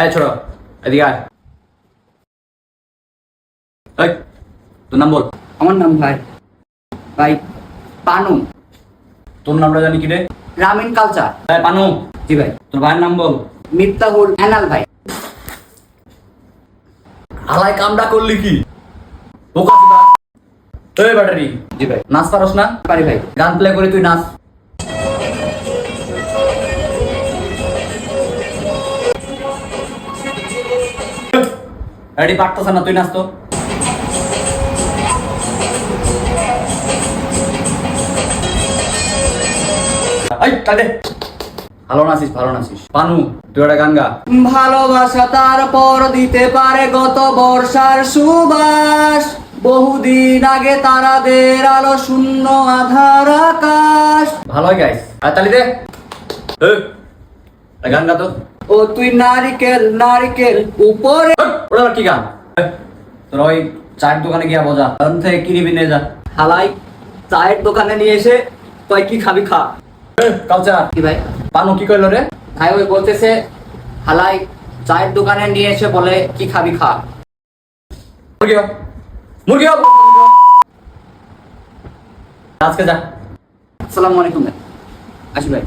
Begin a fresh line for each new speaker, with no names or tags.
এই ছোট এদিকে আয়। এই তোর নাম বল।
আমার নাম ভাই। ভাই পানু।
তোর নামটা জানি কি রে?
রামিন কালচার।
এই পানু।
জি ভাই।
তোর ভাইয়ের নাম বল।
মিফতাহুল এনাল ভাই।
হালাই কামটা করলি কি? বোকা এই ব্যাটারি।
জি ভাই।
নাচ পারস না?
পারি ভাই।
গান প্লে করে তুই নাচ। রেডি পারতেছ না তুই নাচ তো। ভালো নাচিস ভালো নাচিস। পানু তুই একটা গান গা।
ভালোবাসা তারপর দিতে পারে গত বর্ষার সুবাস। বহুদিন আগে তারাদের আলো শূন্য আধার আকাশ।
ভালো গাইস আর তালি দে। এই, একটা গান গা তো।
ও তুই নারিকেল নারিকেল উপরে
আবার কি গান? তোর ওই চায়ের দোকানে গিয়া বোঝা ওখান থেকে কি নিবি নিয়ে যা।
হালাই চায়ের দোকানে নিয়ে এসে তুই কি খাবি খা।
কালচার
কি ভাই?
পানু কি কইলো রে?
ভাই ওই বলতেছে হালাই চায়ের দোকানে নিয়ে এসে বলে কি খাবি খা।
মুরগি হোক মুরগি আজকে যা।
আসসালামু আলাইকুম ভাই। আসি ভাই।